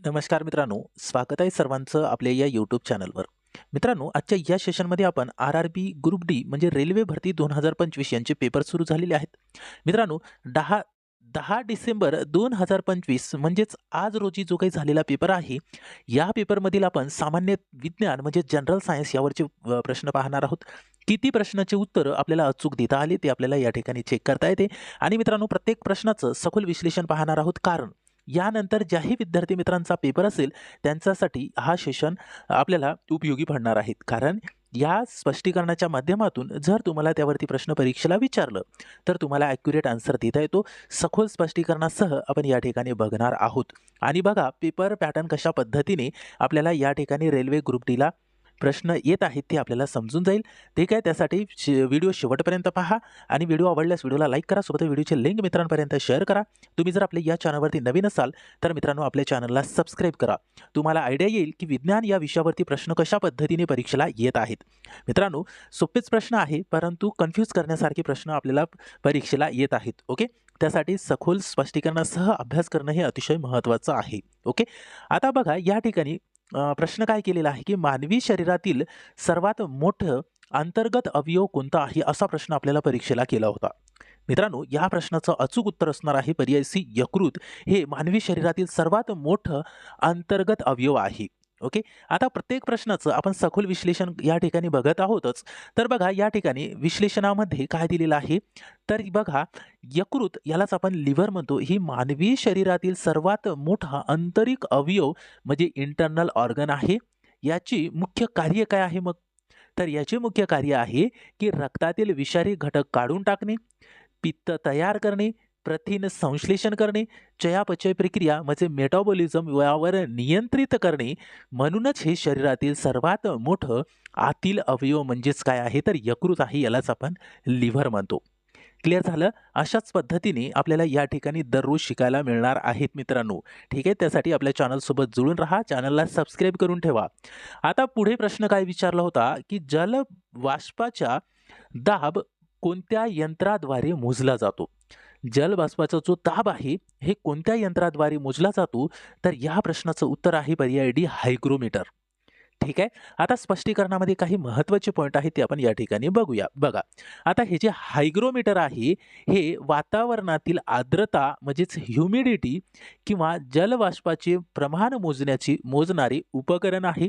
नमस्कार मित्रांनो स्वागत आहे सर्वांचं आपल्या या यूट्यूब चॅनलवर मित्रांनो आजच्या या सेशनमध्ये आपण R R B group D म्हणजे रेल्वे भरती दोन हजार पंचवीस यांचे पेपर सुरू झालेले आहेत. मित्रांनो दहा दहा डिसेंबर दोन हजार पंचवीस म्हणजेच आज रोजी जो काही झालेला पेपर आहे या पेपरमधील आपण सामान्य विज्ञान म्हणजे जनरल सायन्स यावरचे प्रश्न पाहणार आहोत. किती प्रश्नाचे उत्तर आपल्याला अचूक देता आले ते आपल्याला या ठिकाणी चेक करता येते. आणि मित्रांनो प्रत्येक प्रश्नाचं सखोल विश्लेषण पाहणार आहोत. कारण यानंतर ज्याही विद्यार्थी मित्रांचा पेपर असेल त्यांच्यासाठी हा सेशन आपल्याला उपयोगी पडणार आहेत. कारण या स्पष्टीकरणाच्या माध्यमातून जर तुम्हाला त्यावरती प्रश्न परीक्षेला विचारलं तर तुम्हाला ॲक्युरेट आन्सर देता येतो. सखोल स्पष्टीकरणासह आपण या ठिकाणी बघणार आहोत. आणि बघा पेपर पॅटर्न कशा पद्धतीने आपल्याला या ठिकाणी रेल्वे ग्रुप डीला प्रश्न येत आहेत ते आपल्याला समजून जाईल. ठीक आहे त्यासाठी शे व्हिडिओ शेवटपर्यंत पहा आणि व्हिडिओ आवडल्यास व्हिडिओला लाईक करा सोबत व्हिडिओची लिंक मित्रांपर्यंत शेअर करा. तुम्ही जर आपल्या या चॅनलवरती नवीन असाल तर मित्रांनो आपल्या चॅनलला सबस्क्राईब करा. तुम्हाला आयडिया येईल की विज्ञान या विषयावरती प्रश्न कशा पद्धतीने परीक्षेला येत आहेत. मित्रांनो सोपेच प्रश्न आहे परंतु कन्फ्यूज करण्यासारखे प्रश्न आपल्याला परीक्षेला येत आहेत ओके? त्यासाठी सखोल स्पष्टीकरणासह अभ्यास करणं हे अतिशय महत्त्वाचं आहे ओके? आता बघा या ठिकाणी प्रश्न काय केलेला आहे की मानवी शरीरातील सर्वात मोठं अंतर्गत अवयव कोणता आहे असा प्रश्न आपल्याला परीक्षेला केला होता. मित्रांनो या प्रश्नाचं अचूक उत्तर असणार आहे पर्याय सी यकृत. हे मानवी शरीरातील सर्वात मोठं अंतर्गत अवयव आहे. ओके? आता प्रत्येक प्रश्नाचं आपण सखोल विश्लेषण या ठिकाणी बघत आहोतच. तर बघा या ठिकाणी विश्लेषणामध्ये काय दिलेलं आहे? तर बघा यकृत यालाच आपण लिव्हर म्हणतो. ही मानवी शरीरातील सर्वात मोठा आंतरिक अवयव म्हणजे इंटरनल ऑर्गन आहे. याची मुख्य कार्य काय आहे मग? तर याचे मुख्य कार्य आहे की रक्तातील विषारी घटक काढून टाकणे पित्त तयार करणे प्रथिन संश्लेषण करणे चयापचय प्रक्रिया म्हणजे मेटाबॉलिझम यावर नियंत्रित करणे म्हणूनच हे शरीरातील सर्वात मोठं आतील अवयव म्हणजेच काय आहे? तर यकृत आहे यालाच आपण लिव्हर म्हणतो. क्लिअर झालं? अशाच पद्धतीने आपल्याला या ठिकाणी दररोज शिकायला मिळणार आहेत मित्रांनो. ठीक आहे? त्यासाठी आपल्या चॅनलसोबत जुळून राहा चॅनलला सबस्क्राईब करून ठेवा. आता पुढे प्रश्न काय विचारला होता की जल वाष्पाच्या दाब कोणत्या यंत्राद्वारे मोजला जातो? जलबाष्पाचा जो दाब आहे हे कोणत्या यंत्राद्वारे मोजला जातो? तर या प्रश्नाचं उत्तर आहे पर्याय डी हायग्रोमीटर. ठीक आहे? आता स्पष्टीकरणामध्ये काही महत्त्वाचे पॉईंट आहेत ते आपण या ठिकाणी बघूया. बघा आता हे जे हायग्रोमीटर आहे हे वातावरणातील आर्द्रता म्हणजेच ह्युमिडिटी किंवा जलवाष्पाचे प्रमाण मोजण्याची मोजणारे उपकरण आहे.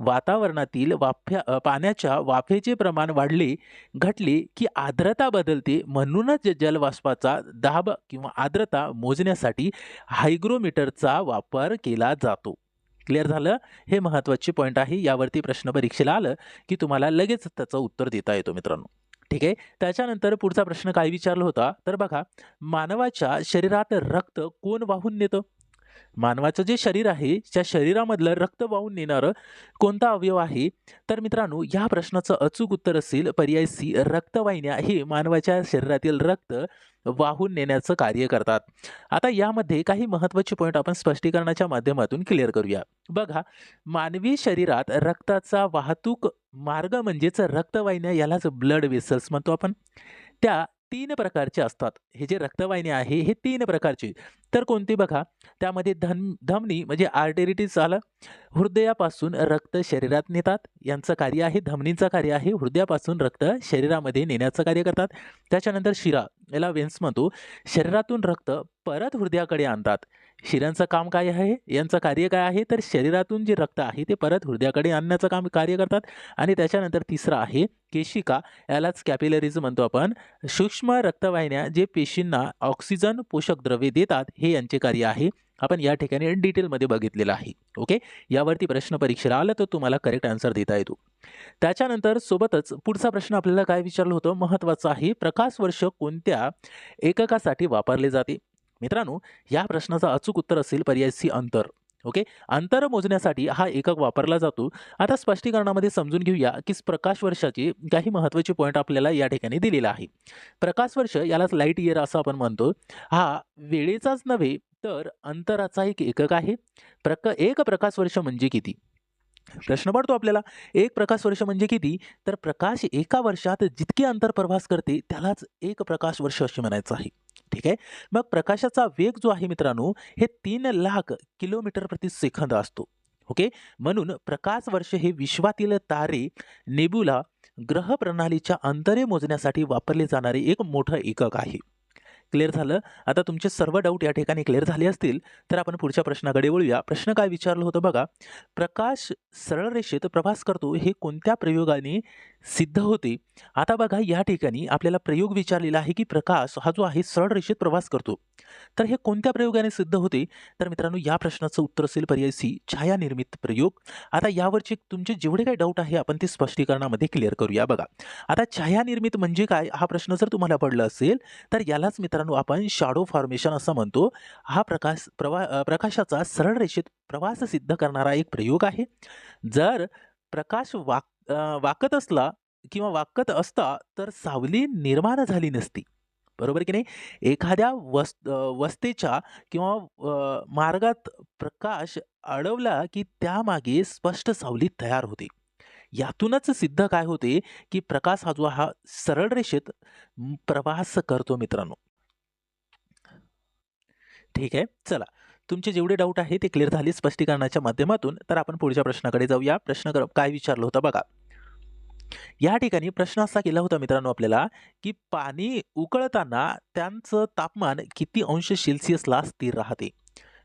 वातावरणातील वाफ्या पाण्याच्या वाफेचे प्रमाण वाढले घटले की आर्द्रता बदलते. म्हणूनच जलवाष्पाचा दाब किंवा आर्द्रता मोजण्यासाठी हायग्रोमीटरचा वापर केला जातो. क्लिअर झालं हे महत्त्वाचे पॉईंट आहे. यावरती प्रश्न परीक्षेला आलं की तुम्हाला लगेच त्याचं उत्तर देता येतो मित्रांनो. ठीक आहे? त्याच्यानंतर पुढचा प्रश्न काय विचारला होता. तर बघा मानवाच्या शरीरात रक्त कोण वाहून नेतं? मानवाचं जे शरीर आहे त्या शरीरामधलं रक्त वाहून नेणारं कोणता अवयव आहे? तर मित्रांनो या प्रश्नाचं अचूक उत्तर असेल पर्याय सी रक्तवाहिन्या हे मानवाच्या शरीरातील रक्त वाहून नेण्याचं कार्य करतात. आता यामध्ये काही महत्त्वाचे पॉईंट आपण स्पष्टीकरणाच्या माध्यमातून क्लिअर करूया. बघा मानवी शरीरात रक्ताचा वाहतूक मार्ग म्हणजेच रक्तवाहिन्या यालाच ब्लड वेसल्स म्हणतो आपण. त्या तीन प्रकारचे असतात. हे जे रक्तवाहिनी आहे हे तीन प्रकारचे. तर कोणती बघा त्यामध्ये धन धमनी म्हणजे आर्टेरिटीज आलं हृदयापासून रक्त शरीरात नेतात. यांचं कार्य आहे धमनीचं कार्य आहे. हृदयापासून रक्त शरीरामध्ये नेण्याचं कार्य करतात. त्याच्यानंतर शिरा याला वेन्स म्हणतो. शरीरातून रक्त परत हृदयाकडे आणतात. शिरांचं काम काय आहे? यांचं कार्य काय आहे? तर शरीरातून जे रक्त आहे ते परत हृदयाकडे आणण्याचं काम कार्य करतात. आणि त्याच्यानंतर तिसरं आहे केशिका. यालाच कॅपिलरीज म्हणतो आपण. सूक्ष्म रक्तवाहिन्या जे पेशींना ऑक्सिजन पोषक द्रव्ये देतात हे यांचे कार्य आहे. आपण या ठिकाणी डिटेलमध्ये बघितलेलं आहे. ओके यावरती प्रश्न परीक्षेला आलं तर तुम्हाला करेक्ट आन्सर देता येतो. त्याच्यानंतर सोबतच पुढचा प्रश्न आपल्याला काय विचारलं होतं? महत्त्वाचं आहे प्रकाश वर्ष कोणत्या एककासाठी वापरले जाते? मित्रांनो या प्रश्नाचं अचूक उत्तर असेल पर्याय सी अंतर. ओके अंतर मोजण्यासाठी हा एकक वापरला जातो. आता स्पष्टीकरणामध्ये समजून घेऊया की प्रकाश वर्षाचे काही महत्त्वाचे पॉईंट आपल्याला या ठिकाणी दिलेला आहे. प्रकाश वर्ष यालाच लाइट इयर असं आपण म्हणतो. हा वेळेचाच नव्हे तर अंतराचा एक एकक आहे. प्रक एक प्रकाश वर्ष म्हणजे किती? प्रश्न पडतो आपल्याला. एक प्रकाश वर्ष म्हणजे किती? तर प्रकाश एका वर्षात जितके अंतर प्रवास करते त्यालाच एक प्रकाश वर्ष असे म्हणायचं आहे. ठीक आहे? मग प्रकाशाचा वेग जो आहे मित्रांनो हे तीन लाख किलोमीटर प्रति सेकंद असतो. ओके? म्हणून प्रकाश वर्ष हे विश्वातील तारे नेबुला ग्रह प्रणालीच्या अंतरे मोजण्यासाठी वापरले जाणारे एक मोठं एकक आहे. क्लिअर झालं. आता तुमचे सर्व डाऊट या ठिकाणी क्लिअर झाले असतील तर आपण पुढच्या प्रश्नाकडे वळूया. प्रश्न काय विचारलं होतं बघा प्रकाश सरळ रेषेत प्रवास करतो हे कोणत्या प्रयोगाने सिद्ध होते. आता बघा या ठिकाणी आपल्याला प्रयोग विचारलेला आहे की प्रकाश हा जो आहे सरळ रेषेत प्रवास करतो. तर हे कोणत्या प्रयोगाने सिद्ध होते? तर मित्रांनो या प्रश्नाचं उत्तर असेल पर्याय सी छायानिर्मित प्रयोग. आता यावरचे तुमचे जेवढे काही डाऊट आहे आपण ते स्पष्टीकरणामध्ये क्लिअर करूया. बघा आता छायानिर्मित म्हणजे काय? हा प्रश्न जर तुम्हाला पडला असेल तर यालाच मित्रांनो आपण शॅडो फॉर्मेशन असं म्हणतो. हा प्रकाश प्रवा प्रकाशाचा सरळ रेषेत प्रवास सिद्ध करणारा एक प्रयोग आहे. जर प्रकाश वाक वाकत असला किंवा वाकत असता तर सावली निर्माण झाली नसती. बरोबर की नाही? एखाद्या वस वस्तेच्या किंवा मार्गात प्रकाश अडवला की त्यामागे स्पष्ट सावली तयार होते. यातूनच सिद्ध काय होते की प्रकाश हा जो हा सरळ रेषेत प्रवास करतो मित्रांनो. ठीक आहे? चला. तुमचे जेवढे डाऊट आहे ते क्लिअर झाले स्पष्टीकरणाच्या माध्यमातून. तर आपण पुढच्या प्रश्नाकडे जाऊया. प्रश्न काय विचारलं होतं बघा. या ठिकाणी प्रश्न असा केला होता मित्रांनो आपल्याला की पाणी उकळताना त्यांचं तापमान किती अंश सेल्सिअसला स्थिर राहते?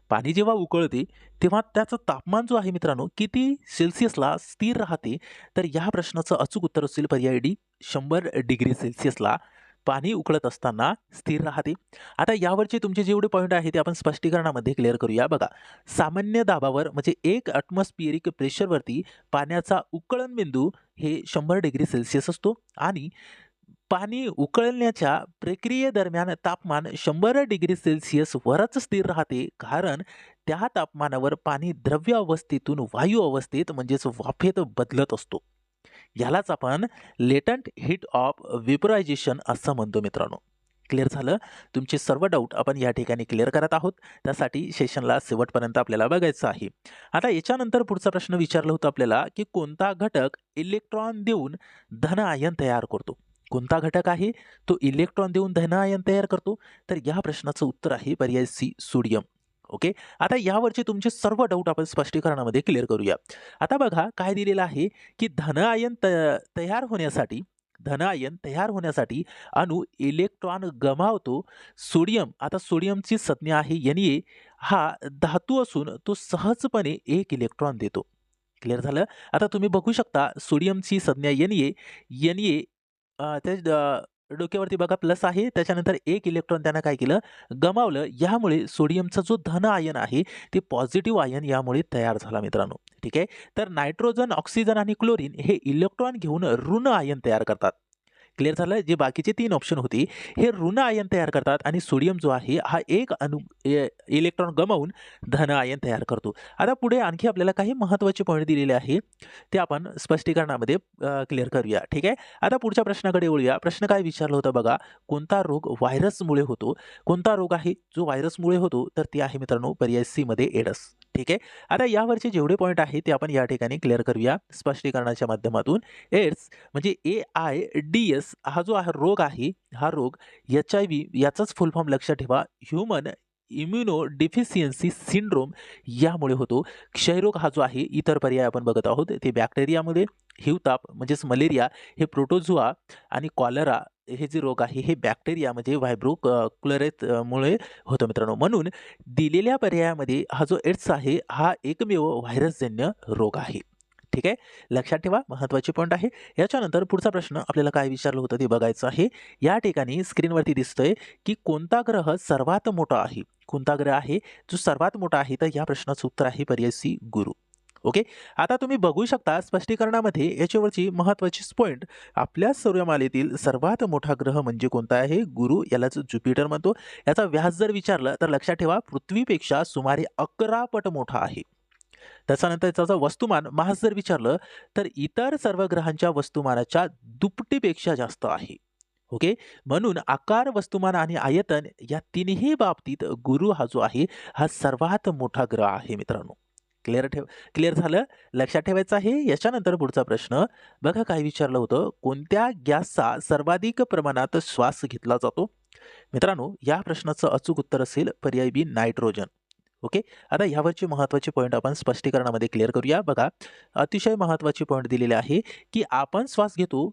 पाणी जेव्हा उकळते तेव्हा त्याचं तापमान जो आहे मित्रांनो किती सेल्सिअसला स्थिर राहते? तर या प्रश्नाचं अचूक उत्तर असेल पर्याय डी शंभर डिग्री सेल्सिअसला. पाणी उकळत असताना स्थिर राहते आता यावरचे तुमचे जेवढे पॉईंट आहे ते आपण स्पष्टीकरणामध्ये क्लिअर करूया. बघा सामान्य दाबावर म्हणजे एक अटमॉस्फिअरिक प्रेशरवरती पाण्याचा उकळण बिंदू हे शंभर डिग्री सेल्सिअस असतो आणि पाणी उकळण्याच्या प्रक्रियेदरम्यान तापमान शंभर डिग्री सेल्सिअस वरच स्थिर राहते. कारण त्या तापमानावर पाणी द्रव्य अवस्थेतून वायू अवस्थेत म्हणजेच वाफेत बदलत असतो. यालाच आपण लेटंट हिट ऑफ विपरायझेशन असं म्हणतो मित्रांनो. क्लिअर झालं? तुमचे सर्व डाऊट आपण या ठिकाणी क्लिअर करत आहोत. त्यासाठी सेशनला शेवटपर्यंत आपल्याला बघायचं आहे. आता याच्यानंतर पुढचा प्रश्न विचारला होता आपल्याला की कोणता घटक इलेक्ट्रॉन देऊन धन आयन तयार करतो? कोणता घटक आहे? तो इलेक्ट्रॉन देऊन धन आयन तयार करतो? तर या प्रश्नाचं उत्तर आहे पर्याय सी सोडियम. ओके? आता यावरचे तुमचे सर्व डाऊट आपण स्पष्टीकरणामध्ये क्लिअर करूया. आता बघा काय दिलेलं आहे की धन आयन त तयार होण्यासाठी धन आयन तयार होण्यासाठी अणू इलेक्ट्रॉन गमावतो. सोडियम आता सोडियमची संज्ञा आहे एन ए हा धातू असून तो सहजपणे एक इलेक्ट्रॉन देतो. क्लिअर झालं? आता तुम्ही बघू शकता सोडियमची संज्ञा एन ए एन ए त्या डोक्यावरती बघा प्लस आहे. त्याच्यानंतर एक इलेक्ट्रॉन त्यानं काय केलं? गमावलं. यामुळे सोडियमचा जो धन आयन आहे ते पॉझिटिव्ह आयन यामुळे तयार झाला मित्रांनो. ठीक आहे? तर नायट्रोजन ऑक्सिजन आणि क्लोरीन हे इलेक्ट्रॉन घेऊन ऋण आयन तयार करतात. क्लिअर झालं. जे बाकीचे तीन ऑप्शन होती हे ऋण आयन तयार करतात आणि सोडियम जो आहे हा एक अनु इलेक्ट्रॉन गमावून धन आयन तयार करतो. आता पुढे आणखी आपल्याला काही महत्त्वाचे पॉईंट दिलेले आहे ते आपण स्पष्टीकरणामध्ये क्लिअर करूया. ठीक आहे? आता पुढच्या प्रश्नाकडे वळूया. प्रश्न काय विचारलं होतं बघा? कोणता रोग व्हायरसमुळे होतो? कोणता रोग आहे? जो व्हायरसमुळे होतो तर ते आहे मित्रांनो पर्याय सीमध्ये एडस ठीक आहे? आता यावरचे जेवढे पॉईंट आहे ते आपण या ठिकाणी क्लिअर करूया. स्पष्टीकरणाच्या माध्यमातून. एड्स म्हणजे ए आय डी एस हा जो हा रोग आहे हा रोग एच आय व्ही याचाच फुल फॉर्म लक्षात ठेवा. ह्युमन इम्युनो डिफिशियन्सी सिंड्रोम यामुळे होतो. क्षयरोग हा जो आहे इतर पर्याय आपण बघत आहोत. ते बॅक्टेरियामध्ये हिवताप म्हणजेच मलेरिया हे प्रोटोझुआ आणि कॉलरा हे जे रोग आहे हे बॅक्टेरिया म्हणजे व्हायब्रो मुळे होतं मित्रांनो. म्हणून दिलेल्या पर्यायामध्ये हा जो एड्स आहे हा एकमेव व्हायरसजन्य रोग आहे. ठीक आहे? लक्षात ठेवा महत्त्वाचे पॉईंट आहे. याच्यानंतर पुढचा प्रश्न आपल्याला काय विचारलं होतं ते बघायचं आहे. या ठिकाणी स्क्रीनवरती दिसतंय की कोणता ग्रह सर्वात मोठा आहे? कोणता ग्रह आहे? जो सर्वात मोठा आहे तर या प्रश्नाचं उत्तर आहे पर्याय सी गुरु. ओके? आता तुम्ही बघू शकता स्पष्टीकरणामध्ये याच्यावरची महत्त्वाची पॉईंट आपल्या सूर्यमालेतील सर्वात मोठा ग्रह म्हणजे कोणता आहे? गुरु यालाच ज्युपिटर म्हणतो. याचा व्यास जर विचारलं तर लक्षात ठेवा पृथ्वीपेक्षा सुमारे अकरा पट मोठा आहे. त्याच्यानंतर त्याचं वस्तुमान महास जर विचारलं तर इतर सर्व ग्रहांच्या वस्तुमानाच्या दुपटीपेक्षा जास्त आहे. ओके? म्हणून आकार वस्तुमान आणि आयतन या तिन्ही बाबतीत गुरु हा जो आहे हा सर्वात मोठा ग्रह आहे मित्रांनो. क्लिअर ठेव क्लिअर झालं? लक्षात ठेवायचं आहे याच्यानंतर पुढचा प्रश्न. बघा काय विचारलं होतं? कोणत्या गॅसचा सर्वाधिक प्रमाणात श्वास घेतला जातो? मित्रांनो या प्रश्नाचं अचूक उत्तर असेल पर्याय बी नायट्रोजन. ओके? आता यावरचे महत्त्वाचे पॉईंट आपण स्पष्टीकरणामध्ये क्लिअर करूया. बघा अतिशय महत्त्वाचे पॉईंट दिलेले आहे की आपण श्वास घेतो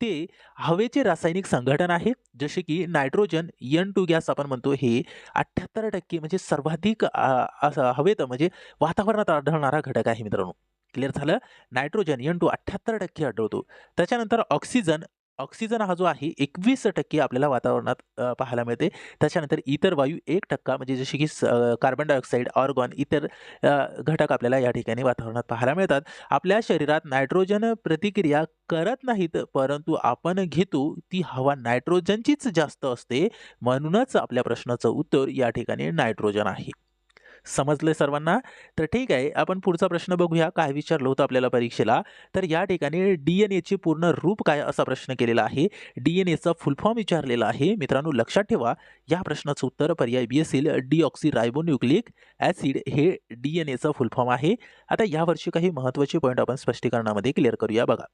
ते हवेचे रासायनिक संघटन आहे जसे की नायट्रोजन एन टू गॅस आपण म्हणतो हे अठ्ठ्याहत्तर टक्के म्हणजे सर्वाधिक असं हवेत म्हणजे वातावरणात आढळणारा घटक आहे मित्रांनो. क्लिअर झालं? नायट्रोजन एन टू अठ्ठ्याहत्तर टक्के आढळतो. त्याच्यानंतर ऑक्सिजन ऑक्सिजन हा जो आहे एकवीस टक्के आपल्याला वातावरणात पाहायला मिळते. त्याच्यानंतर इतर वायू एक टक्का म्हणजे जसे की स- कार्बन डायऑक्साईड ऑर्गॉन इतर घटक आपल्याला या ठिकाणी वातावरणात पाहायला मिळतात. आपल्या शरीरात नायट्रोजन प्रतिक्रिया करत नाहीत परंतु आपण घेतो ती हवा नायट्रोजनचीच जास्त असते. म्हणूनच आपल्या प्रश्नाचं उत्तर या ठिकाणी नायट्रोजन आहे. समजलं सर्वांना? तर ठीक आहे आपण पुढचा प्रश्न बघूया. काय विचारलं होतं आपल्याला परीक्षेला? तर या ठिकाणी डी एन एचे पूर्ण रूप काय असा प्रश्न केलेला आहे? डी एन एचा फुल फॉर्म विचारलेला आहे. मित्रांनो लक्षात ठेवा या प्रश्नाचं उत्तर पर्याय बी असेल डीऑक्सी रायबोन्युक्लिक ॲसिड. हे डी एन एचा फुल फॉर्म आहे. आता यावर्षी काही महत्त्वाचे पॉईंट आपण स्पष्टीकरणामध्ये क्लिअर करूया बघा.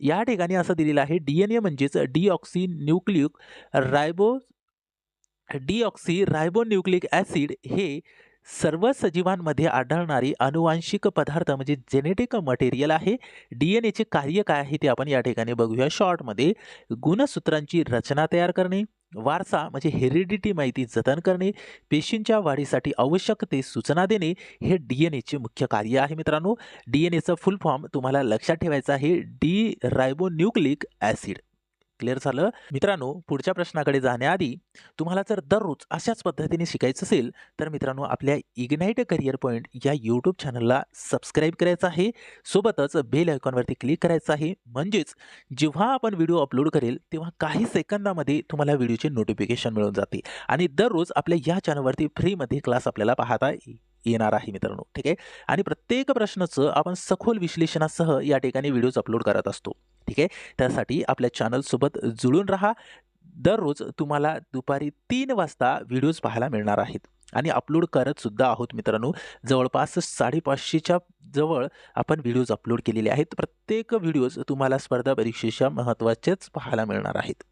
या ठिकाणी असं दिलेलं आहे डी एन ए म्हणजेच deoxy nucleic ribo deoxyribonucleic acid हे सर्व सजीवांमध्ये आढळणारी अनुवांशिक पदार्थ म्हणजे जेनेटिक मटेरियल आहे. डी एन एचे कार्य काय आहे ते आपण या ठिकाणी बघूया. शॉर्टमध्ये गुणसूत्रांची रचना तयार करणे वारसा म्हणजे हेरिडिटी माहिती जतन करणे पेशींच्या वाढीसाठी आवश्यक ते सूचना देणे हे डी एन एचे मुख्य कार्य आहे मित्रांनो. डी एन एचं फुल फॉर्म तुम्हाला लक्षात ठेवायचं आहे. डी रायबोन्यूक्लिक ॲसिड क्लिअर झालं मित्रांनो पुढच्या प्रश्नाकडे जाण्याआधी तुम्हाला जर दररोज अशाच पद्धतीने शिकायचं असेल तर मित्रांनो आपल्या इग्नाईट करिअर पॉईंट या यूट्यूब चॅनलला सबस्क्राईब करायचं आहे. सोबतच बेल आयकॉनवरती क्लिक करायचं आहे. म्हणजेच जेव्हा आपण व्हिडिओ अपलोड करेल तेव्हा काही सेकंदामध्ये तुम्हाला व्हिडिओचे नोटिफिकेशन मिळून जाते. आणि दररोज आपल्या या चॅनलवरती फ्रीमध्ये क्लास आपल्याला पाहता येणार आहे मित्रांनो. ठीक आहे? आणि प्रत्येक प्रश्नाचं आपण सखोल विश्लेषणासह या ठिकाणी व्हिडिओज अपलोड करत असतो. ठीक आहे? त्यासाठी आपल्या चॅनलसोबत जुळून राहा. दररोज तुम्हाला दुपारी तीन वाजता व्हिडिओज पाहायला मिळणार आहेत. आणि अपलोड करत सुद्धा आहोत मित्रांनो. जवळपास साडेपाचशेच्या जवळ आपण व्हिडिओज अपलोड केलेले आहेत. प्रत्येक व्हिडिओज तुम्हाला स्पर्धा परीक्षेच्या महत्त्वाचेच पाहायला मिळणार आहेत.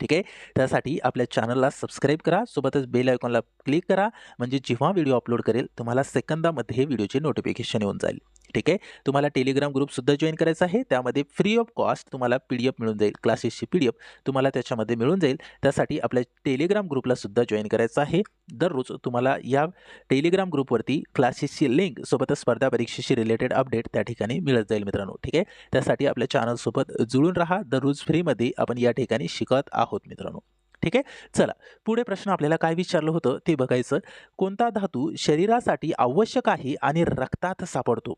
ठीक आहे? त्यासाठी आपल्या चॅनलला सबस्क्राईब करा. सोबतच बेल आयकॉनला क्लिक करा. म्हणजे जेव्हा व्हिडिओ अपलोड करेल तुम्हाला सेकंदामध्ये व्हिडिओचे नोटिफिकेशन येऊन जाईल. ठीक आहे? तुम्हाला टेलिग्राम ग्रुपसुद्धा जॉईन करायचा आहे. त्यामध्ये फ्री ऑफ कॉस्ट तुम्हाला पी डी एफ मिळून जाईल. क्लासेसची पी डी एफ तुम्हाला त्याच्यामध्ये मिळून जाईल. त्यासाठी आपल्या टेलिग्राम ग्रुपलासुद्धा जॉईन करायचं आहे. दररोज तुम्हाला या टेलिग्राम ग्रुपवरती क्लासेसची लिंक सोबतच स्पर्धा परीक्षेशी रिलेटेड अपडेट त्या ठिकाणी मिळत जाईल मित्रांनो. ठीक आहे? त्यासाठी आपल्या चॅनलसोबत जुळून राहा. दररोज फ्रीमध्ये आपण या ठिकाणी शिकत आहोत मित्रांनो. ठीक आहे? चला पुढे प्रश्न आपल्याला काय विचारलं होतं ते बघायचं. कोणता धातू शरीरासाठी आवश्यक आहे आणि रक्तात सापडतो?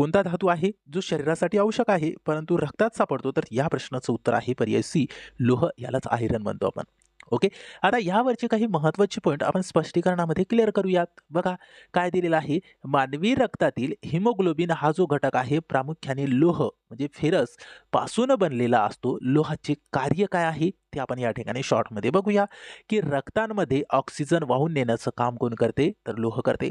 कोणता धातू आहे? जो शरीरासाठी आवश्यक आहे परंतु रक्तात सापडतो. तर या प्रश्नाचं उत्तर आहे पर्याय सी लोह. यालाच आयरन म्हणतो आपण. ओके? आता यावरचे काही महत्त्वाचे पॉईंट आपण स्पष्टीकरणामध्ये क्लिअर करूयात. बघा काय दिलेलं आहे? मानवी रक्तातील हिमोग्लोबिन हा जो घटक आहे प्रामुख्याने लोह. म्हणजे फेरसपासून बनलेला असतो. लोहाचे कार्य काय आहे? ते आपण या ठिकाणी शॉर्टमध्ये बघूया. की रक्तांमध्ये ऑक्सिजन वाहून नेण्याचं काम कोण करते? तर लोह करते.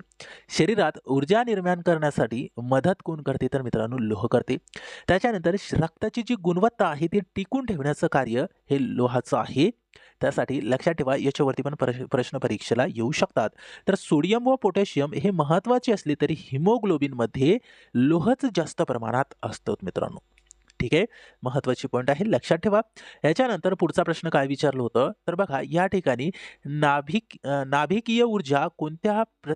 शरीरात ऊर्जा निर्माण करण्यासाठी मदत कोण करते? तर मित्रांनो लोह करते. त्याच्यानंतर रक्ताची जी गुणवत्ता आहे ती टिकून ठेवण्याचं कार्य हे लोहाचं आहे. त्यासाठी लक्षात ठेवा याच्यावरती पण प्रश- प्रश्न परीक्षेला येऊ शकतात. तर सोडियम व पोटॅशियम हे महत्त्वाचे असले तरी हिमोग्लोबिनमध्ये लोहच जास्त प्रमाणात असतं मित्रांनो. ठीक आहे? महत्त्वाची पॉईंट आहे. लक्षात ठेवा. याच्यानंतर पुढचा प्रश्न काय विचारलं होतं? तर बघा या ठिकाणी नाभिक नाभिकीय ऊर्जा कोणत्या प्र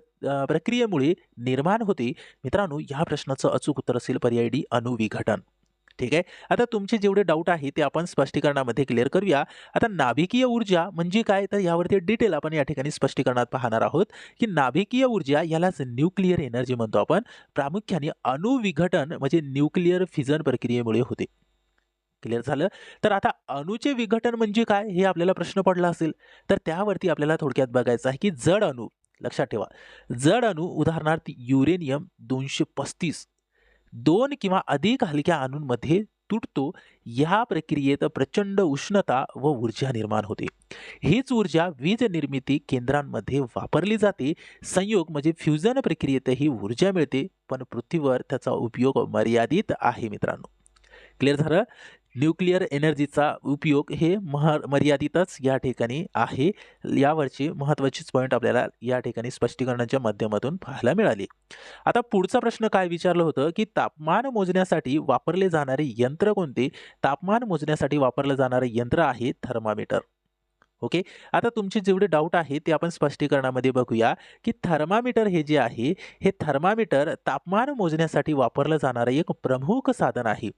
प्रक्रियेमुळे निर्माण होते? मित्रांनो या प्रश्नाचं अचूक उत्तर असेल पर्याय डी अणुविघटन. ठीक आहे? आता तुमचे जेवढे डाऊट आहे ते आपण स्पष्टीकरणामध्ये क्लिअर करूया. आता नाभिकीय ऊर्जा म्हणजे काय? तर यावरती डिटेल आपण या ठिकाणी स्पष्टीकरणात पाहणार आहोत की नाभिकीय ऊर्जा यालाच न्यूक्लिअर एनर्जी म्हणतो आपण. प्रामुख्याने अणुविघटन म्हणजे न्यूक्लिअर फिजन प्रक्रियेमुळे होते. क्लिअर झालं? तर आता अणूचे विघटन म्हणजे काय? हे आपल्याला प्रश्न पडला असेल. तर त्यावरती आपल्याला थोडक्यात बघायचं आहे की जड अणू लक्षात ठेवा. जड अणू उदाहरणार्थ युरेनियम दोनशे पस्तीस दोन किंवा अधिक हलक्या अणूंमध्ये तुटतो. ह्या प्रक्रियेत प्रचंड उष्णता व ऊर्जा निर्माण होते. हीच ऊर्जा वीज निर्मिती केंद्रांमध्ये वापरली जाते. संयोग म्हणजे फ्युजन प्रक्रियेतही ऊर्जा मिळते पण पृथ्वीवर त्याचा उपयोग मर्यादित आहे मित्रांनो. क्लिअर झालं? न्यूक्लिअर एनर्जीचा उपयोग हे मह मर्यादितच या ठिकाणी आहे. यावरची महत्त्वाचीच पॉईंट आपल्याला या ठिकाणी स्पष्टीकरणाच्या माध्यमातून पाहायला मिळाली. आता पुढचा प्रश्न काय विचारलं होतं की तापमान मोजण्यासाठी वापरले जाणारे यंत्र कोणते? तापमान मोजण्यासाठी वापरलं जाणारे यंत्र आहे थर्मामीटर. ओके? आता तुमचे जेवढे डाऊट आहे ते आपण स्पष्टीकरणामध्ये बघूया की थर्मामीटर हे जे आहे हे थर्मामीटर तापमान मोजण्यासाठी वापरलं जाणारं एक प्रमुख साधन आहे.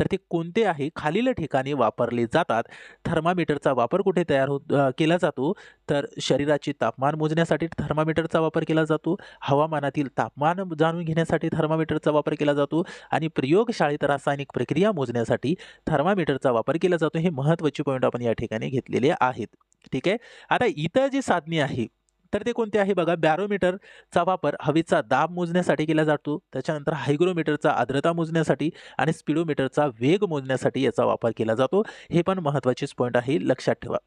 तर ते कोणते आहे? खालील ठिकाणी वापरले जातात. थर्मामीटरचा वापर कुठे तयार हो केला जातो? तर शरीराचे तापमान मोजण्यासाठी थर्मामीटरचा वापर केला जातो. हवामानातील तापमान जाणून घेण्यासाठी थर्मामीटरचा वापर केला जातो आणि प्रयोगशाळेत रासायनिक प्रक्रिया मोजण्यासाठी थर्मामीटरचा वापर केला जातो. हे महत्त्वाचे पॉईंट आपण या ठिकाणी घेतलेले आहेत. ठीक आहे? आता इतर जी साधने आहे तर ते कोणते आहे बघा? बॅरोमीटरचा वापर हवेचा दाब मोजण्यासाठी केला जातो. त्याच्यानंतर हायग्रोमीटरचा आर्द्रता मोजण्यासाठी आणि स्पीडोमीटरचा वेग मोजण्यासाठी याचा वापर केला जातो. हे पण महत्त्वाचेच पॉईंट आहे. लक्षात ठेवा.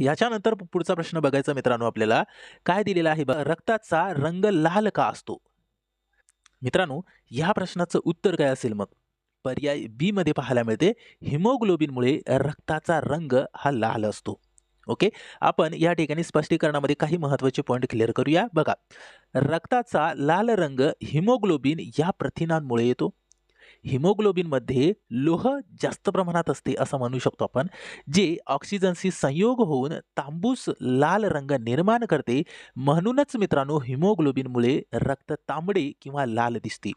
याच्यानंतर पुढचा प्रश्न बघायचा मित्रांनो आपल्याला. काय दिलेला आहे? रक्ताचा रंग लाल का असतो? मित्रांनो या प्रश्नाचं उत्तर काय असेल मग? पर्याय बी मध्ये पाहायला मिळते. हिमोग्लोबिनमुळे रक्ताचा रंग हा लाल असतो. ओके? आपण या ठिकाणी स्पष्टीकरणामध्ये काही महत्त्वाचे पॉईंट क्लिअर करूया. बघा रक्ताचा लाल रंग हिमोग्लोबिन या प्रथिनांमुळे येतो. हिमोग्लोबिनमध्ये लोह जास्त प्रमाणात असते असं म्हणू शकतो आपण जे ऑक्सिजनशी संयोग होऊन तांबूस लाल रंग निर्माण करते. म्हणूनच मित्रांनो हिमोग्लोबिनमुळे रक्त तांबडे किंवा लाल दिसते.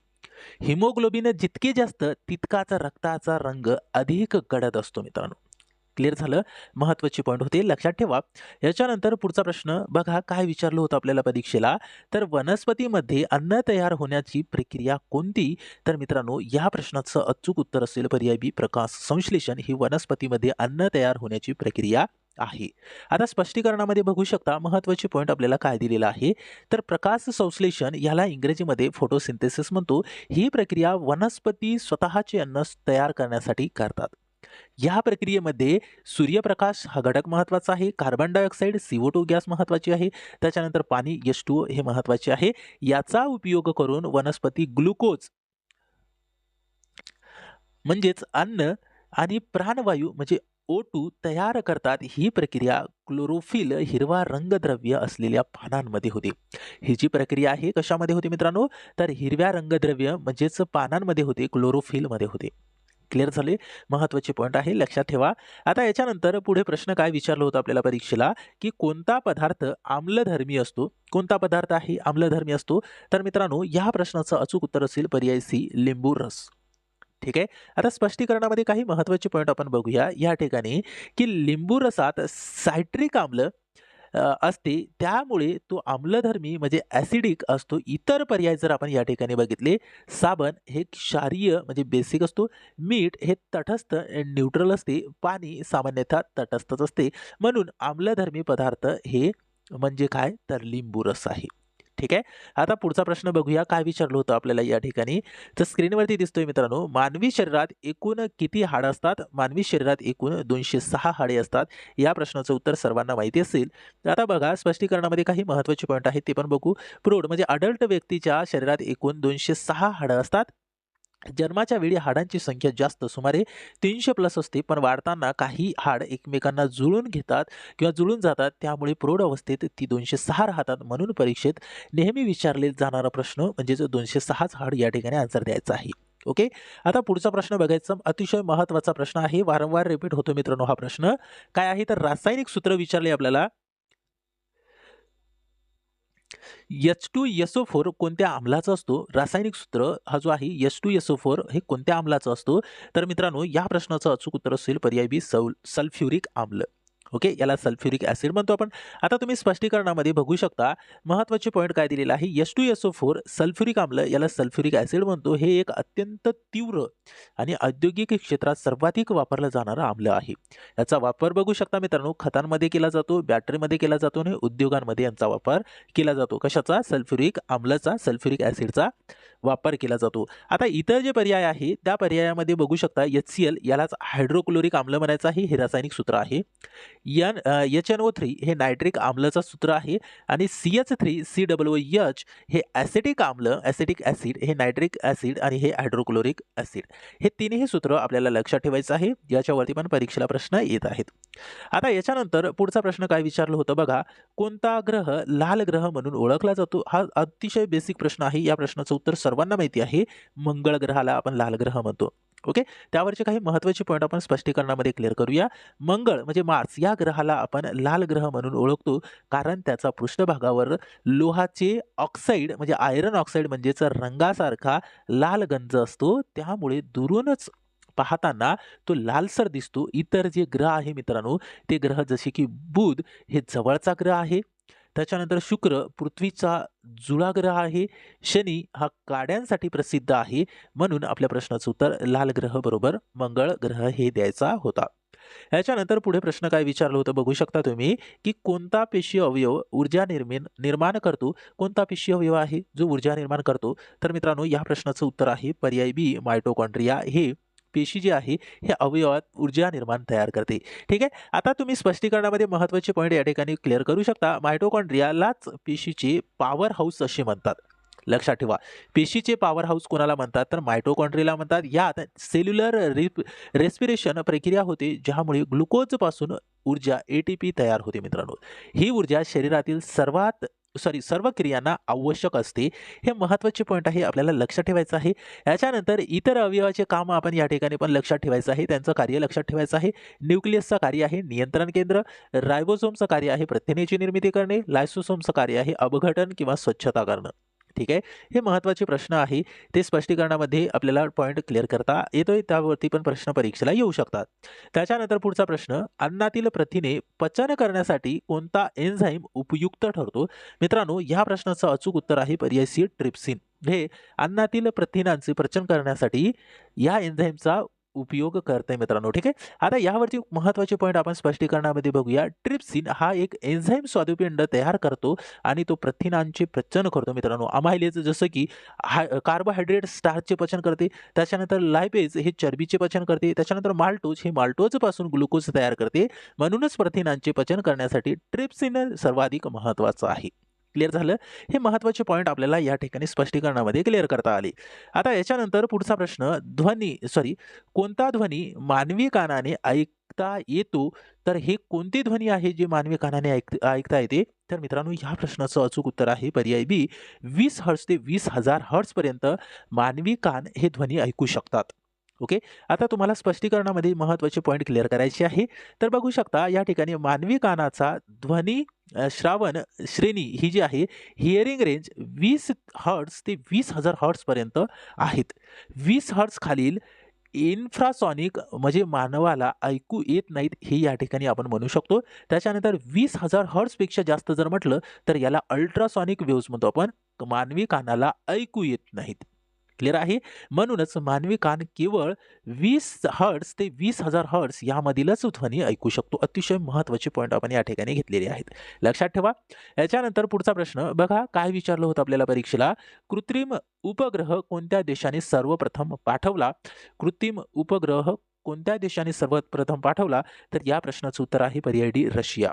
हिमोग्लोबिन जितके जास्त तितकाचा रक्ताचा रंग अधिक गडद असतो मित्रांनो. क्लिअर झालं. महत्त्वाची पॉईंट होते. लक्षात ठेवा. याच्यानंतर पुढचा प्रश्न बघा काय विचारलं होतं आपल्याला परीक्षेला? तर वनस्पतीमध्ये अन्न तयार होण्याची प्रक्रिया कोणती? तर मित्रांनो या प्रश्नाचं अचूक उत्तर असेल पर्याय बी प्रकाश संश्लेषण ही वनस्पतीमध्ये अन्न तयार होण्याची प्रक्रिया आहे. आता स्पष्टीकरणामध्ये बघू शकता महत्त्वाचे पॉईंट आपल्याला काय दिलेला आहे? तर प्रकाश संश्लेषण याला इंग्रजीमध्ये फोटोसिंथेसिस म्हणतो. ही प्रक्रिया वनस्पती स्वतःचे अन्न तयार करण्यासाठी करतात. या प्रक्रियेमध्ये सूर्यप्रकाश हा घटक महत्त्वाचा आहे carbon dioxide C O two gas महत्त्वाची आहे त्याच्यानंतर पाणी यश टू हे महत्त्वाचे आहे. याचा उपयोग करून वनस्पती ग्लुकोज म्हणजेच अन्न आणि प्राणवायू म्हणजे ओ टू तयार करतात ही प्रक्रिया क्लोरोफिल हिरवा रंगद्रव्य असलेल्या पानांमध्ये होते. ही जी प्रक्रिया आहे कशामध्ये होते मित्रांनो? तर हिरव्या रंगद्रव्य म्हणजेच पानांमध्ये होते क्लोरोफिलमध्ये होते. क्लिअर झाले. महत्त्वाचे पॉईंट आहे लक्षात ठेवा. आता याच्यानंतर पुढे प्रश्न काय विचारलं होतं आपल्याला परीक्षेला? की कोणता पदार्थ आम्लधर्मी असतो? कोणता पदार्थ आहे आम्लधर्मी असतो? तर मित्रांनो या प्रश्नाचं अचूक उत्तर असेल पर्याय सी लिंबू रस. ठीक आहे? आता स्पष्टीकरणामध्ये काही महत्त्वाचे पॉईंट आपण बघूया. या ठिकाणी की लिंबू रसात सायट्रिक आम्ल असते. त्यामुळे तो आम्लधर्मी म्हणजे ॲसिडिक असतो इतर पर्याय जर आपण या ठिकाणी बघितले साबण हे क्षारीय म्हणजे बेसिक असतो मीठ हे तटस्थ न्यूट्रल असते पाणी सामान्यतः तटस्थच असते. म्हणून आम्लधर्मी पदार्थ हे म्हणजे काय? तर लिंबू रस आहे. ठीक आहे? आता पुढचा प्रश्न बघूया काय विचारलं होतं आपल्याला या ठिकाणी? तर स्क्रीनवरती दिसतोय मित्रांनो मानवी शरीरात एकूण किती हाडं असतात? मानवी शरीरात एकूण दोनशे सहा हाडे असतात. या प्रश्नाचं उत्तर सर्वांना माहिती असेल. आता बघा स्पष्टीकरणामध्ये काही महत्त्वाचे पॉईंट आहेत ते पण बघू. प्रौढ म्हणजे अडल्ट व्यक्तीच्या शरीरात एकूण दोनशे सहा हाडं असतात. जन्माच्या वेळी हाडांची संख्या जास्त सुमारे तीनशे प्लस असते. पण वाढताना काही हाड एकमेकांना जुळून घेतात किंवा जुळून जातात. त्यामुळे प्रौढ अवस्थेत ती दोनशे सहा राहतात म्हणून परीक्षेत नेहमी विचारले जाणारा प्रश्न म्हणजेच दोनशे सहाच हाड या ठिकाणी आन्सर द्यायचा आहे. ओके आता पुढचा प्रश्न बघायचा. अतिशय महत्त्वाचा प्रश्न आहे. वारंवार रिपीट होतो मित्रांनो हा प्रश्न. काय आहे? तर रासायनिक सूत्र विचारले आपल्याला. एच टू एसओ फोर कोणत्या आम्लाचा असतो? रासायनिक सूत्र हा जो आहे एस टू एसओ फोर हे कोणत्या आम्लाचा असतो? तर मित्रांनो या प्रश्नाचं अचूक उत्तर असेल पर्याय बी सौ सल्फ्युरिक आम्ल ओके? याला सल्फ्युरिक ॲसिड म्हणतो आपण. आता तुम्ही स्पष्टीकरणामध्ये बघू शकता महत्त्वाचे पॉईंट काय दिलेला आहे? S two S O four sulphuric आम्ल याला सल्फ्युरिक ॲसिड म्हणतो. हे एक अत्यंत तीव्र आणि औद्योगिक क्षेत्रात सर्वाधिक वापरलं जाणारं आम्ल आहे. याचा वापर बघू शकता मित्रांनो. खतांमध्ये केला जातो बॅटरीमध्ये केला जातो आणि उद्योगांमध्ये यांचा वापर केला जातो. कशाचा? सल्फ्युरिक आम्लाचा सल्फ्युरिक ॲसिडचा. वापर केला जातो. आता इतर जे पर्याय आहे त्या पर्यायामध्ये बघू शकता एच सी एल यालाच हायड्रोक्लोरिक आम्ल म्हणायचं आहे हे रासायनिक सूत्र आहे. यन एच एन ओ थ्री हे नायट्रिक आम्लाचं सूत्र आहे आणि C H three C W H हे ॲसिटिक आम्ल ॲसिटिक ॲसिड हे नायट्रिक ॲसिड आणि हे हायड्रोक्लोरिक ॲसिड हे तिन्ही सूत्र आपल्याला लक्षात ठेवायचं आहे. याच्यावरती पण परीक्षेला प्रश्न येत आहेत. आता याच्यानंतर पुढचा प्रश्न काय विचारलं होतं बघा. कोणता ग्रह लाल ग्रह म्हणून ओळखला जातो? हा अतिशय बेसिक प्रश्न आहे. या प्रश्नाचं उत्तर सर्वांना माहिती आहे मंगळ ग्रहाला आपण लाल ग्रह म्हणतो. ओके त्यावरचे काही महत्त्वाचे पॉईंट आपण स्पष्टीकरणामध्ये क्लिअर करूया. मंगळ म्हणजे मार्स. या ग्रहाला आपण लाल ग्रह म्हणून ओळखतो कारण त्याचा पृष्ठभागावर लोहाचे ऑक्साईड म्हणजे आयरन ऑक्साईड म्हणजेच रंगासारखा लाल गंज असतो. त्यामुळे दुरूनच पाहताना तो लालसर दिसतो. इतर जे ग्रह आहे मित्रांनो ते ग्रह जसे की बुध हे जवळचा ग्रह आहे. त्याच्यानंतर शुक्र पृथ्वीचा जुळा ग्रह आहे. शनी हा काड्यांसाठी प्रसिद्ध आहे म्हणून आपल्या प्रश्नाचं उत्तर लाल ग्रह बरोबर मंगळ ग्रह हे द्यायचा होता. याच्यानंतर पुढे प्रश्न काय विचारलं होतं बघू शकता तुम्ही की कोणता पेशी अवयव ऊर्जा निर्मिन निर्माण करतो? कोणता पेशी अवयव आहे जो ऊर्जा निर्माण करतो? तर मित्रांनो या प्रश्नाचं उत्तर आहे पर्याय बी मायटोकॉन्ड्रिया. हे पेशी जी आहे हे अवयवात ऊर्जा निर्माण तयार करते. ठीक आहे? आता तुम्ही स्पष्टीकरणामध्ये महत्त्वाचे पॉईंट या ठिकाणी क्लिअर करू शकता. मायटोकॉन्ड्रियालाच पेशीचे पॉवर हाऊस असे म्हणतात. लक्षात ठेवा. पेशीचे पॉवर हाऊस कोणाला म्हणतात? तर मायटोकॉन्ड्रियाला म्हणतात. यात सेल्युलर रिप रेस्पिरेशन प्रक्रिया होते ज्यामुळे ग्लुकोजपासून ऊर्जा ए टी पी तयार होते मित्रांनो. ही ऊर्जा शरीरातील सर्वात सॉरी सर्व क्रियांना आवश्यक असते. हे महत्त्वाचे पॉईंट आहे आपल्याला लक्षात ठेवायचं आहे. याच्यानंतर इतर अवयवाचे काम आपण या ठिकाणी पण लक्षात ठेवायचं आहे. त्यांचं कार्य लक्षात ठेवायचं आहे. न्यूक्लियसचं कार्य आहे नियंत्रण केंद्र. रायबोसोमचं कार्य आहे प्रथिनेची निर्मिती करणे. लायसोसोमचं कार्य आहे अपघटन किंवा स्वच्छता करणं. ठीक आहे? हे महत्त्वाचे प्रश्न आहे. ते स्पष्टीकरणामध्ये आपल्याला पॉईंट क्लिअर करता येतोय. त्यावरती पण प्रश्न परीक्षेला येऊ शकतात. त्याच्यानंतर पुढचा प्रश्न अन्नातील प्रथिने पचन करण्यासाठी कोणता एन्झाईम उपयुक्त ठरतो? मित्रांनो या प्रश्नाचं अचूक उत्तर आहे पर्याय सी ट्रिप्सिन. हे अन्नातील प्रथिनांचे पचन करण्यासाठी या एन्झाईमचा उपयोग करते मित्रांनो ठीक आहे? आता यावरती महत्त्वाचे पॉईंट आपण स्पष्टीकरणामध्ये बघूया. ट्रिप्सिन हा एक एन्झाईम स्वादुपिंड तयार करतो आणि तो प्रथिनांचे पचन करतो मित्रांनो. अमायलेज जसं की हा कार्बोहायड्रेट स्टार्चचे पचन करते त्याच्यानंतर लायपेज हे चरबीचे पचन करते त्याच्यानंतर माल्टोज हे माल्टोजपासून ग्लुकोज तयार करते. म्हणूनच प्रथिनांचे पचन करण्यासाठी ट्रिप्सिन सर्वाधिक महत्त्वाचं आहे. क्लिअर झालं. हे महत्त्वाचे पॉईंट आपल्याला या ठिकाणी स्पष्टीकरणामध्ये क्लिअर करता आले. आता याच्यानंतर पुढचा प्रश्न ध्वनी सॉरी कोणता ध्वनी मानवी कानाने ऐकता येतो? तर हे कोणते ध्वनी आहे जे मानवी कानाने ऐक ऐकता येते? तर मित्रांनो ह्या प्रश्नाचं अचूक उत्तर आहे पर्याय बी वीस हर्ट्स ते वीस हजार हर्ट्सपर्यंत मानवी कान हे ध्वनी ऐकू शकतात. ओके? आता तुम्हाला स्पष्टीकरणामध्ये महत्त्वाचे पॉईंट क्लिअर करायचे आहे. तर बघू शकता या ठिकाणी मानवी कानाचा ध्वनी श्रावण श्रेणी ही जी आहे हिअरिंग रेंज वीस हर्ट्स ते वीस हजार हर्ट्सपर्यंत आहेत. वीस हर्ट्स खालील इन्फ्रासॉनिक म्हणजे मानवाला ऐकू येत नाहीत हे या ठिकाणी आपण म्हणू शकतो. त्याच्यानंतर वीस हजार हर्ट्सपेक्षा जास्त जर म्हटलं तर याला अल्ट्रासॉनिक वेव्स म्हणतो आपण. मानवी कानाला ऐकू येत नाहीत. क्लिअर आहे. म्हणूनच मानवी कान केवळ वीस हर्ट्स ते वीस हजार हर्ट्स यामधीलच ध्वनी ऐकू शकतो. अतिशय महत्त्वाचे पॉईंट आपण या ठिकाणी घेतलेले आहेत. लक्षात ठेवा. याच्यानंतर पुढचा प्रश्न. बघा काय विचारलं होतं आपल्याला परीक्षेला? कृत्रिम उपग्रह कोणत्या देशाने सर्वप्रथम पाठवला? कृत्रिम उपग्रह कोणत्या देशाने सर्वप्रथम पाठवला? तर या प्रश्नाचं उत्तर आहे पर्याय डी रशिया.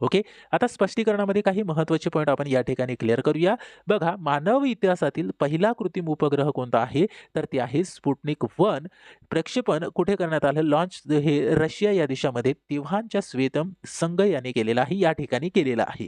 ओके? आता स्पष्टीकरणामध्ये काही महत्त्वाचे पॉईंट आपण या ठिकाणी क्लिअर करूया. बघा मानव इतिहासातील पहिला कृत्रिम उपग्रह कोणता आहे? तर ते आहे स्पुटनिक वन. प्रक्षेपण कुठे करण्यात आलं? लॉन्च हे रशिया या देशामध्ये तिव्हानच्या स्वेतम संघ याने केलेला आहे या ठिकाणी केलेला आहे.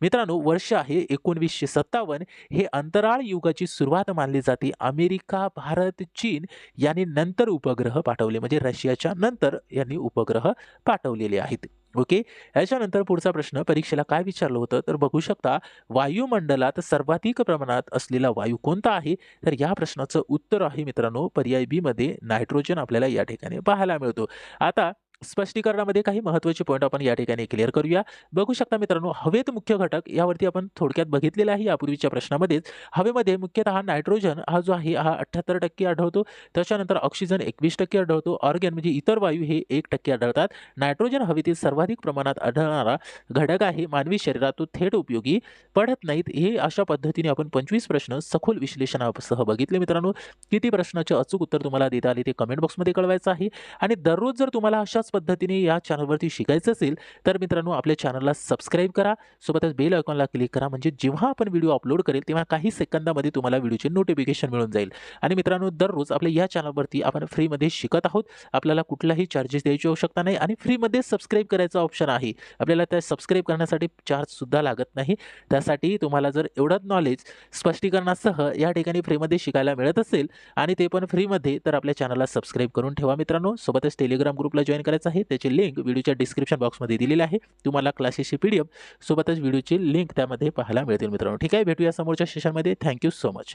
मित्रांनो वर्ष आहे एकोणवीसशे सत्तावन्न. हे अंतराळ युगाची सुरुवात मानली जाते. अमेरिका भारत चीन यांनी नंतर उपग्रह पाठवले. म्हणजे रशियाच्या नंतर यांनी उपग्रह पाठवलेले आहेत. ओके? याच्यानंतर पुढचा प्रश्न परीक्षेला काय विचारलं होतं? तर बघू शकता वायुमंडलात सर्वाधिक प्रमाणात असलेला वायू कोणता आहे? तर या प्रश्नाचं उत्तर आहे मित्रांनो पर्याय बी मध्ये नायट्रोजन आपल्याला या ठिकाणी पाहायला मिळतो. आता स्पष्टीकरणामध्ये काही महत्त्वाचे पॉईंट आपण या ठिकाणी क्लिअर करूया. बघू शकता मित्रांनो हवेत मुख्य घटक यावरती आपण थोडक्यात बघितलेला आहे. यापूर्वीच्या प्रश्नामध्येच हवेमध्ये मुख्यतः नायट्रोजन हा जो आहे हा अठ्ठ्याहत्तर टक्के आढळतो. त्याच्यानंतर ऑक्सिजन एकवीस टक्के आढळतो. ऑर्गन म्हणजे इतर वायू हे एक टक्के आढळतात. नायट्रोजन हवेतील सर्वाधिक प्रमाणात आढळणारा घटक आहे मानवी शरीरात. तो थेट उपयोगी पडत नाहीत. हे अशा पद्धतीने आपण पंचवीस प्रश्न सखोल विश्लेषणासह बघितले मित्रांनो. किती प्रश्नाचे अचूक उत्तर तुम्हाला देता आले ते कमेंट बॉक्समध्ये कळवायचं आहे. आणि दररोज जर तुम्हाला अशाच पद्धतीने या चॅनलवरती शिकायचं असेल तर मित्रांनो आपल्या चॅनलला सबस्क्राईब करा. सोबतच बेल आयकॉनला क्लिक करा. म्हणजे जेव्हा आपण व्हिडिओ अपलोड करेल तेव्हा काही सेकंदामध्ये तुम्हाला व्हिडिओचे नोटिफिकेशन मिळून जाईल. आणि मित्रांनो दररोज आपल्या या चॅनलवरती आपण फ्रीमध्ये शिकत आहोत. आपल्याला कुठलाही चार्जेस द्यायची आवश्यकता नाही आणि फ्रीमध्ये सबस्क्राईब करायचं ऑप्शन आहे. आपल्याला त्या सबस्क्राईब करण्यासाठी चार्जसुद्धा लागत नाही. त्यासाठी तुम्हाला जर एवढंच नॉलेज स्पष्टीकरणासह या ठिकाणी फ्रीमध्ये शिकायला मिळत असेल आणि ते पण फ्रीमध्ये तर आपल्या चॅनलला सबस्क्राईब करून ठेवा मित्रांनो. सोबतच टेलिग्राम ग्रुपला जॉईन करायचं करायचं आहे त्याची लिंक व्हिडिओच्या डिस्क्रिप्शन बॉक्समध्ये दिलेली आहे. तुम्हाला क्लासेसची पी डी एफ सोबतच व्हिडिओची लिंक त्यामध्ये पाहायला मिळतील मित्रांनो. ठीक आहे भेटूया समोरच्या सेशनमध्ये थँक्यू सो मच